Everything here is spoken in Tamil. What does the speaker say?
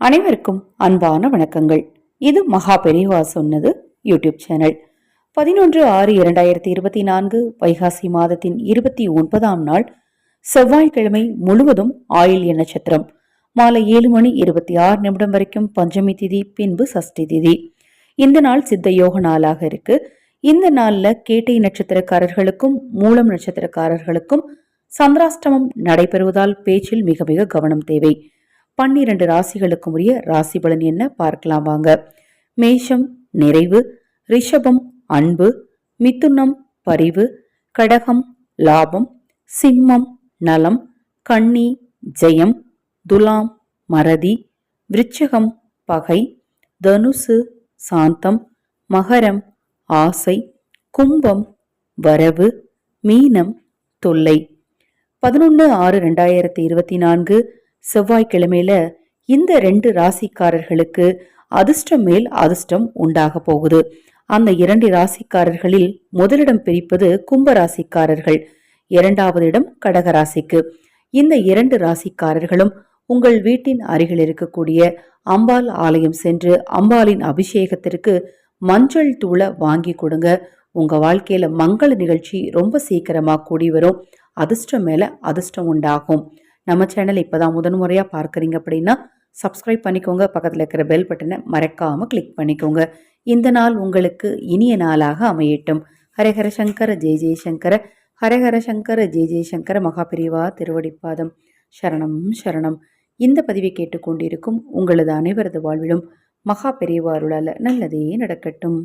அனைவருக்கும் அன்பான வணக்கங்கள். இது மகா பெரியவா சொன்னது யூடியூப் சேனல். பதினொன்று ஆறு இரண்டாயிரத்தி இருபத்தி நான்கு வைகாசி மாதத்தின் இருபத்தி ஒன்பதாம் நாள் செவ்வாய்க்கிழமை முழுவதும் ஆயில்ய நட்சத்திரம் மாலை ஏழு மணி இருபத்தி ஆறு நிமிடம் வரைக்கும் பஞ்சமி திதி பின்பு சஷ்டி திதி. இந்த நாள் சித்த யோக நாளாக இருக்கு. இந்த நாளில் கேட்டை நட்சத்திரக்காரர்களுக்கும் மூலம் நட்சத்திரக்காரர்களுக்கும் சந்திராஷ்டமம் நடைபெறுவதால் பேச்சில் மிக மிக கவனம் தேவை. பன்னிரண்டு ராசிகளுக்கும் உரிய ராசி பலன் என்ன? பார்க்கலாம் வாங்க. மேஷம் நிறைவு ரிஷபம் அன்பு மிதுனம் பரிவு கடகம் லாபம் சிம்மம் நலம் கன்னி ஜெயம் துலாம் மறதி விருச்சகம் பகை தனுசு சாந்தம் மகரம் ஆசை கும்பம் வரவு மீனம் தொல்லை. பதினொன்று ஆறு ரெண்டாயிரத்தி இருபத்தி நான்கு செவ்வாய்க்கிழமையில இந்த ரெண்டு ராசிக்காரர்களுக்கு அதிர்ஷ்டம் மேல் அதிர்ஷ்டம் உண்டாக போகுது. அந்த இரண்டு ராசிக்காரர்களில் முதலிடம் பிரிப்பது கும்ப ராசிக்காரர்கள் இரண்டாவது இடம் கடக ராசிக்கு இந்த இரண்டு ராசிக்காரர்களும் உங்கள் வீட்டின் அருகில் இருக்கக்கூடிய அம்பாள் ஆலயம் சென்று அம்பாளின் அபிஷேகத்திற்கு மஞ்சள் தூளை வாங்கி கொடுங்க. உங்க வாழ்க்கையில மங்கள நிகழ்ச்சி ரொம்ப சீக்கிரமா கூடி வரும். அதிர்ஷ்டம் மேல அதிர்ஷ்டம் உண்டாகும். நம்ம சேனல் இப்போ தான் முதன் முறையாக பார்க்குறீங்க அப்படின்னா சப்ஸ்கிரைப் பண்ணிக்கோங்க. பக்கத்தில் இருக்கிற பெல் பட்டனை மறக்காமல் கிளிக் பண்ணிக்கோங்க. இந்த நாள் உங்களுக்கு இனிய நாளாக அமையட்டும். ஹரஹர சங்கர ஜெய ஜெயசங்கர ஹரஹர சங்கர ஜெய ஜெயசங்கர மகாபிரிவா திருவடிப்பாதம். சரணம் சரணம். இந்த பதிவை கேட்டுக்கொண்டிருக்கும் உங்களது அனைவரது வாழ்விலும் மகா பெரியவாருளால் நல்லதே நடக்கட்டும்.